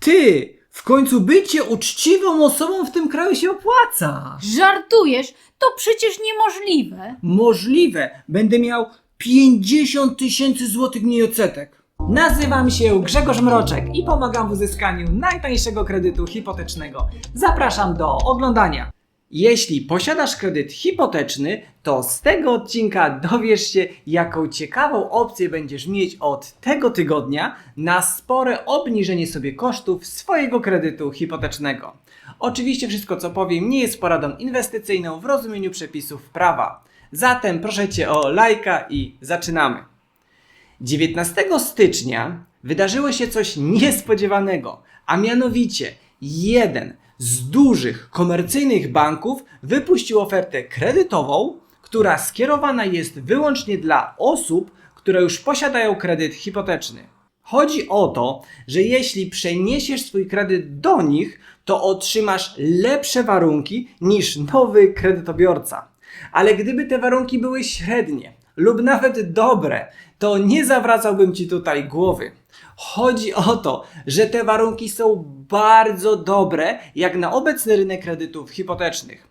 Ty! W końcu bycie uczciwą osobą w tym kraju się opłaca. Żartujesz? To przecież niemożliwe. Możliwe, będę miał 50 tysięcy złotych mniej odsetek. Nazywam się Grzegorz Mroczek i pomagam w uzyskaniu najtańszego kredytu hipotecznego. Zapraszam do oglądania. Jeśli posiadasz kredyt hipoteczny, to z tego odcinka dowiesz się, jaką ciekawą opcję będziesz mieć od tego tygodnia na spore obniżenie sobie kosztów swojego kredytu hipotecznego. Oczywiście wszystko co powiem nie jest poradą inwestycyjną w rozumieniu przepisów prawa. Zatem proszę Cię o lajka i zaczynamy. 19 stycznia wydarzyło się coś niespodziewanego, a mianowicie jeden z dużych komercyjnych banków wypuścił ofertę kredytową, która skierowana jest wyłącznie dla osób, które już posiadają kredyt hipoteczny. Chodzi o to, że jeśli przeniesiesz swój kredyt do nich, to otrzymasz lepsze warunki niż nowy kredytobiorca. Ale gdyby te warunki były średnie lub nawet dobre, to nie zawracałbym ci tutaj głowy. Chodzi o to, że te warunki są bardzo dobre jak na obecny rynek kredytów hipotecznych.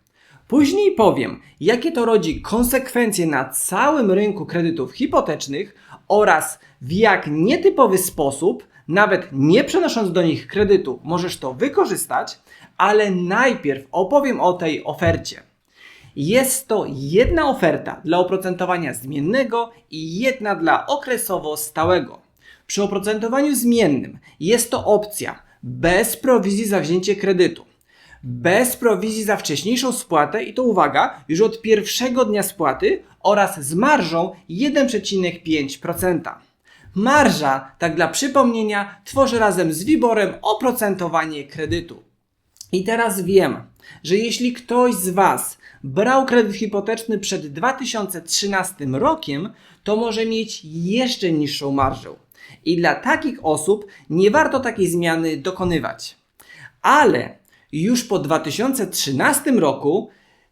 Później powiem, jakie to rodzi konsekwencje na całym rynku kredytów hipotecznych oraz w jak nietypowy sposób, nawet nie przenosząc do nich kredytu, możesz to wykorzystać, ale najpierw opowiem o tej ofercie. Jest to jedna oferta dla oprocentowania zmiennego i jedna dla okresowo stałego. Przy oprocentowaniu zmiennym jest to opcja bez prowizji za wzięcie kredytu, bez prowizji za wcześniejszą spłatę i to uwaga, już od pierwszego dnia spłaty oraz z marżą 1,5%. Marża, tak dla przypomnienia, tworzy razem z WIBORem oprocentowanie kredytu. I teraz wiem, że jeśli ktoś z Was brał kredyt hipoteczny przed 2013 rokiem, to może mieć jeszcze niższą marżę. I dla takich osób nie warto takiej zmiany dokonywać. Ale już po 2013 roku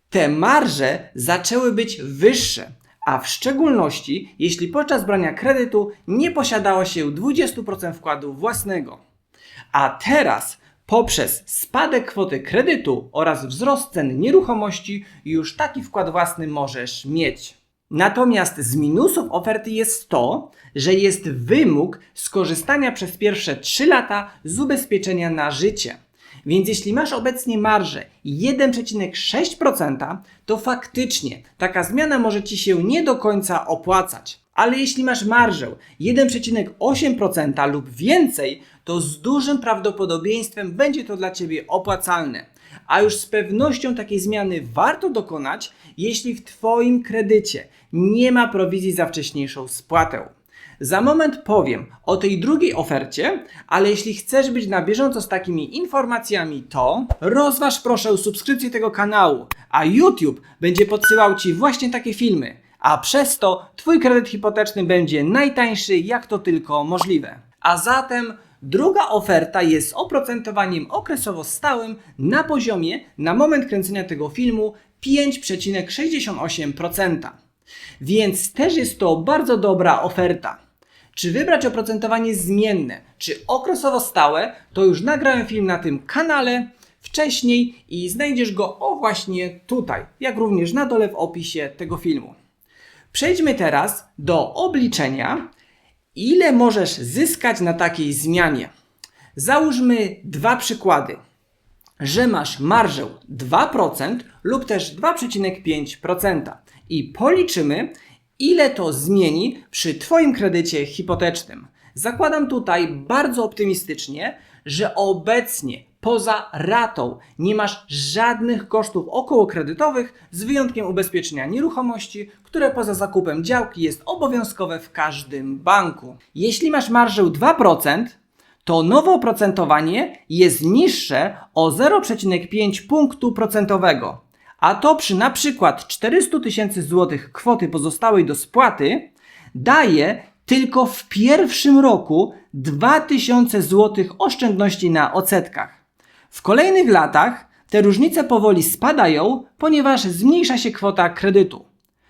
te marże zaczęły być wyższe, a w szczególności jeśli podczas brania kredytu nie posiadało się 20% wkładu własnego. A teraz poprzez spadek kwoty kredytu oraz wzrost cen nieruchomości już taki wkład własny możesz mieć. Natomiast z minusów oferty jest to, że jest wymóg skorzystania przez pierwsze 3 lata z ubezpieczenia na życie. Więc jeśli masz obecnie marżę 1,6%, to faktycznie taka zmiana może Ci się nie do końca opłacać. Ale jeśli masz marżę 1,8% lub więcej, to z dużym prawdopodobieństwem będzie to dla Ciebie opłacalne. A już z pewnością takiej zmiany warto dokonać, jeśli w Twoim kredycie nie ma prowizji za wcześniejszą spłatę. Za moment powiem o tej drugiej ofercie, ale jeśli chcesz być na bieżąco z takimi informacjami, to rozważ proszę subskrypcję tego kanału, a YouTube będzie podsyłał Ci właśnie takie filmy, a przez to Twój kredyt hipoteczny będzie najtańszy jak to tylko możliwe. A zatem druga oferta jest oprocentowaniem okresowo stałym na poziomie na moment kręcenia tego filmu 5,68%. Więc też jest to bardzo dobra oferta. Czy wybrać oprocentowanie zmienne, czy okresowo stałe, to już nagrałem film na tym kanale wcześniej i znajdziesz go o właśnie tutaj, jak również na dole w opisie tego filmu. Przejdźmy teraz do obliczenia, ile możesz zyskać na takiej zmianie. Załóżmy dwa przykłady że masz marżę 2% lub też 2,5% i policzymy, ile to zmieni przy Twoim kredycie hipotecznym. Zakładam tutaj bardzo optymistycznie, że obecnie poza ratą nie masz żadnych kosztów okołokredytowych z wyjątkiem ubezpieczenia nieruchomości, które poza zakupem działki jest obowiązkowe w każdym banku. Jeśli masz marżę 2%, to nowe oprocentowanie jest niższe o 0,5 punktu procentowego. A to przy na przykład 400 tysięcy złotych kwoty pozostałej do spłaty daje tylko w pierwszym roku 2000 złotych oszczędności na odsetkach. W kolejnych latach te różnice powoli spadają, ponieważ zmniejsza się kwota kredytu.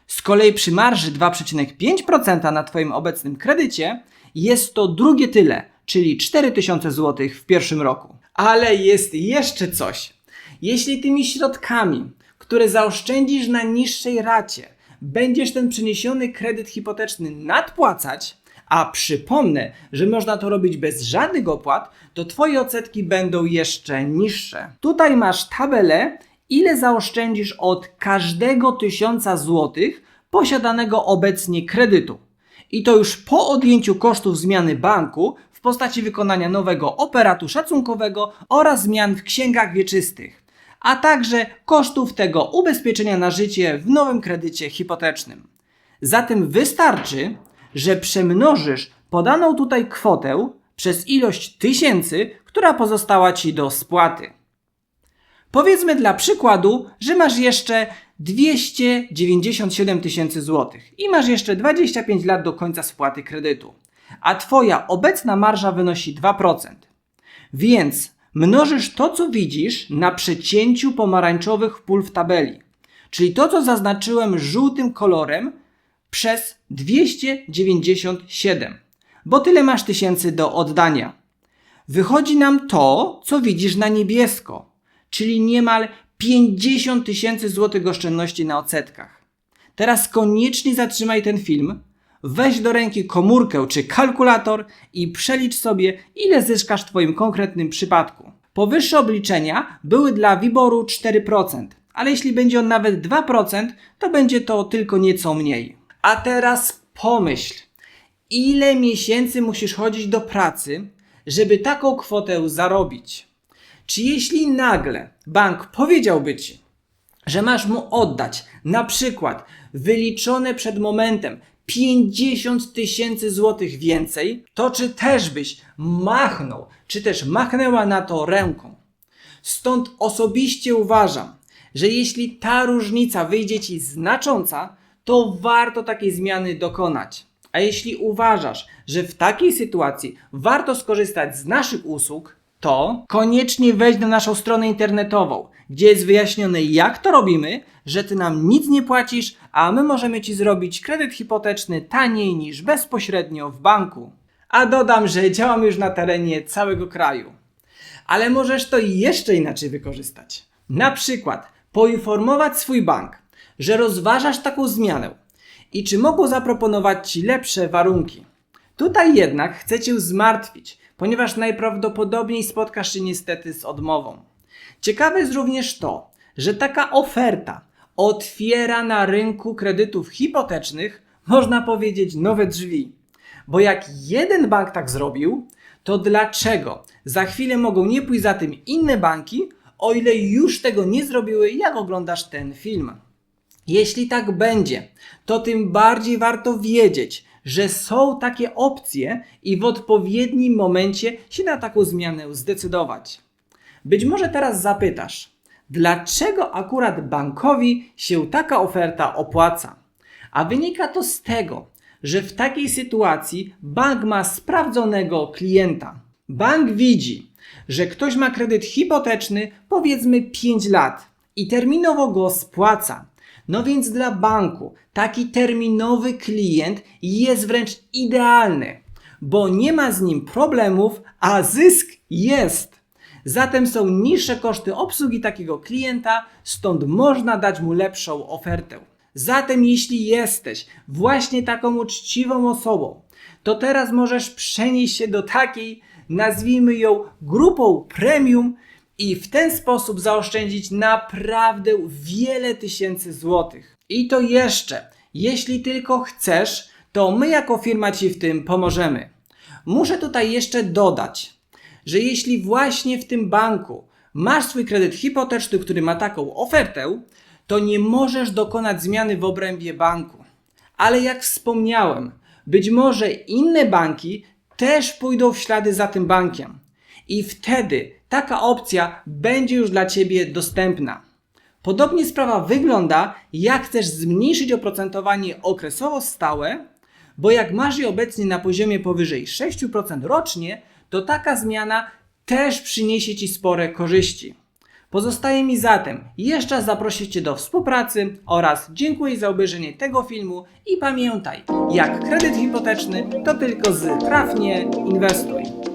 Z kolei przy marży 2,5% na Twoim obecnym kredycie jest to drugie tyle, czyli 4000 zł w pierwszym roku. Ale jest jeszcze coś. Jeśli tymi środkami, które zaoszczędzisz na niższej racie, będziesz ten przeniesiony kredyt hipoteczny nadpłacać, a przypomnę, że można to robić bez żadnych opłat, to Twoje odsetki będą jeszcze niższe. Tutaj masz tabelę, ile zaoszczędzisz od każdego tysiąca złotych posiadanego obecnie kredytu. I to już po odjęciu kosztów zmiany banku w postaci wykonania nowego operatu szacunkowego oraz zmian w księgach wieczystych, a także kosztów tego ubezpieczenia na życie w nowym kredycie hipotecznym. Zatem wystarczy, że przemnożysz podaną tutaj kwotę przez ilość tysięcy, która pozostała Ci do spłaty. Powiedzmy dla przykładu, że masz jeszcze 297 tysięcy złotych i masz jeszcze 25 lat do końca spłaty kredytu, a Twoja obecna marża wynosi 2%. Więc mnożysz to, co widzisz na przecięciu pomarańczowych pól w tabeli, czyli to, co zaznaczyłem żółtym kolorem, przez 297, bo tyle masz tysięcy do oddania. Wychodzi nam to, co widzisz na niebiesko, czyli niemal 50 tysięcy złotych oszczędności na odsetkach. Teraz koniecznie zatrzymaj ten film, weź do ręki komórkę czy kalkulator i przelicz sobie, ile zyskasz w Twoim konkretnym przypadku. Powyższe obliczenia były dla wyboru 4%, ale jeśli będzie on nawet 2%, to będzie to tylko nieco mniej. A teraz pomyśl, ile miesięcy musisz chodzić do pracy, żeby taką kwotę zarobić? Czy jeśli nagle bank powiedziałby ci, że masz mu oddać na przykład wyliczone przed momentem 50 tysięcy złotych więcej, to czy też byś machnął, czy też machnęła na to ręką? Stąd osobiście uważam, że jeśli ta różnica wyjdzie ci znacząca, to warto takiej zmiany dokonać. A jeśli uważasz, że w takiej sytuacji warto skorzystać z naszych usług, to koniecznie wejdź na naszą stronę internetową, gdzie jest wyjaśnione, jak to robimy, że ty nam nic nie płacisz, a my możemy ci zrobić kredyt hipoteczny taniej niż bezpośrednio w banku. A dodam, że działam już na terenie całego kraju. Ale możesz to jeszcze inaczej wykorzystać. Na przykład poinformować swój bank, że rozważasz taką zmianę i czy mogą zaproponować ci lepsze warunki. Tutaj jednak chcę cię zmartwić, ponieważ najprawdopodobniej spotkasz się niestety z odmową. Ciekawe jest również to, że taka oferta otwiera na rynku kredytów hipotecznych, można powiedzieć, nowe drzwi. Bo jak jeden bank tak zrobił, to dlaczego za chwilę mogą nie pójść za tym inne banki, o ile już tego nie zrobiły, jak oglądasz ten film? Jeśli tak będzie, to tym bardziej warto wiedzieć, że są takie opcje i w odpowiednim momencie się na taką zmianę zdecydować. Być może teraz zapytasz, dlaczego akurat bankowi się taka oferta opłaca? A wynika to z tego, że w takiej sytuacji bank ma sprawdzonego klienta. Bank widzi, że ktoś ma kredyt hipoteczny powiedzmy 5 lat i terminowo go spłaca. No więc dla banku taki terminowy klient jest wręcz idealny, bo nie ma z nim problemów, a zysk jest. Zatem są niższe koszty obsługi takiego klienta, stąd można dać mu lepszą ofertę. Zatem jeśli jesteś właśnie taką uczciwą osobą, to teraz możesz przenieść się do takiej, nazwijmy ją grupą premium i w ten sposób zaoszczędzić naprawdę wiele tysięcy złotych. I to jeszcze, jeśli tylko chcesz, to my jako firma Ci w tym pomożemy. Muszę tutaj jeszcze dodać, że jeśli właśnie w tym banku masz swój kredyt hipoteczny, który ma taką ofertę, to nie możesz dokonać zmiany w obrębie banku. Ale jak wspomniałem, być może inne banki też pójdą w ślady za tym bankiem. I wtedy taka opcja będzie już dla Ciebie dostępna. Podobnie sprawa wygląda, jak chcesz zmniejszyć oprocentowanie okresowo stałe, bo jak masz je obecnie na poziomie powyżej 6% rocznie, to taka zmiana też przyniesie Ci spore korzyści. Pozostaje mi zatem jeszcze zaprosić Cię do współpracy oraz dziękuję za obejrzenie tego filmu i pamiętaj, jak kredyt hipoteczny to tylko z trafnie inwestuj.